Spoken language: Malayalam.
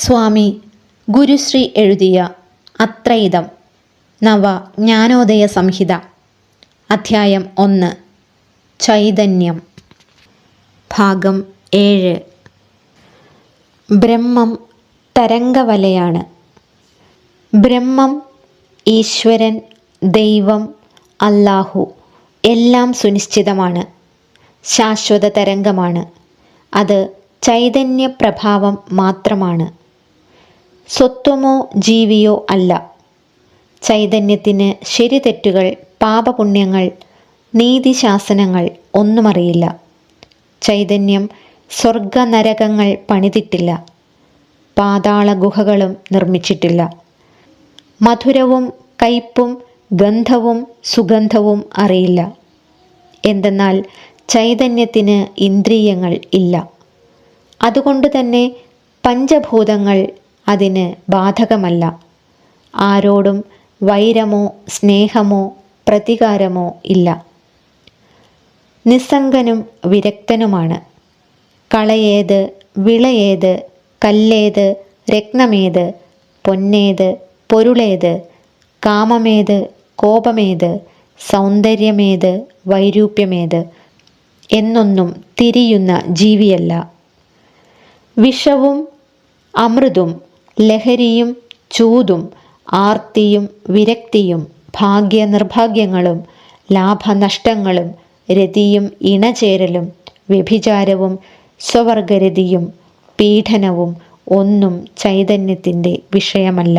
സ്വാമി ഗുരുശ്രീ എഴുതിയ അത്രയിതം നവ ജ്ഞാനോദയ സംഹിത. അധ്യായം ഒന്ന്. ചൈതന്യം. ഭാഗം ഏഴ്. ബ്രഹ്മം തരംഗവലയാണ്. ബ്രഹ്മം ഈശ്വരൻ ദൈവം അല്ലാഹു എല്ലാം സുനിശ്ചിതമാണ്. ശാശ്വത തരംഗമാണ്. അത് ചൈതന്യ പ്രഭാവം മാത്രമാണ്. സ്വത്വമോ ജീവിയോ അല്ല. ചൈതന്യത്തിന് ശരി തെറ്റുകൾ പാപപുണ്യങ്ങൾ നീതിശാസനങ്ങൾ ഒന്നുമറിയില്ല. ചൈതന്യം സ്വർഗനരകങ്ങൾ പണിതിട്ടില്ല. പാതാള ഗുഹകളും നിർമ്മിച്ചിട്ടില്ല. മധുരവും കയ്പും ഗന്ധവും സുഗന്ധവും അറിയില്ല. എന്തെന്നാൽ ചൈതന്യത്തിന് ഇന്ദ്രിയങ്ങൾ ഇല്ല. അതുകൊണ്ട് തന്നെ പഞ്ചഭൂതങ്ങൾ അതിന് ബാധകമല്ല. ആരോടും വൈരമോ സ്നേഹമോ പ്രതികാരമോ ഇല്ല. നിസ്സംഗനും വിരക്തനുമാണ്. കളയേത് വിളയേത് കല്ലേത് രത്നമേത് പൊന്നേത് പൊരുളേത് കാമമേത് കോപമേത് സൗന്ദര്യമേത് വൈരൂപ്യമേത് എന്നൊന്നും തിരിയുന്ന ജീവിയല്ല. വിഷവും അമൃതും ലഹരിയും ചൂതും ആർത്തിയും വിരക്തിയും ഭാഗ്യനിർഭാഗ്യങ്ങളും ലാഭനഷ്ടങ്ങളും രതിയും ഇണചേരലും വ്യഭിചാരവും സ്വവർഗരതിയും പീഡനവും ഒന്നും ചൈതന്യത്തിന്റെ വിഷയമല്ല.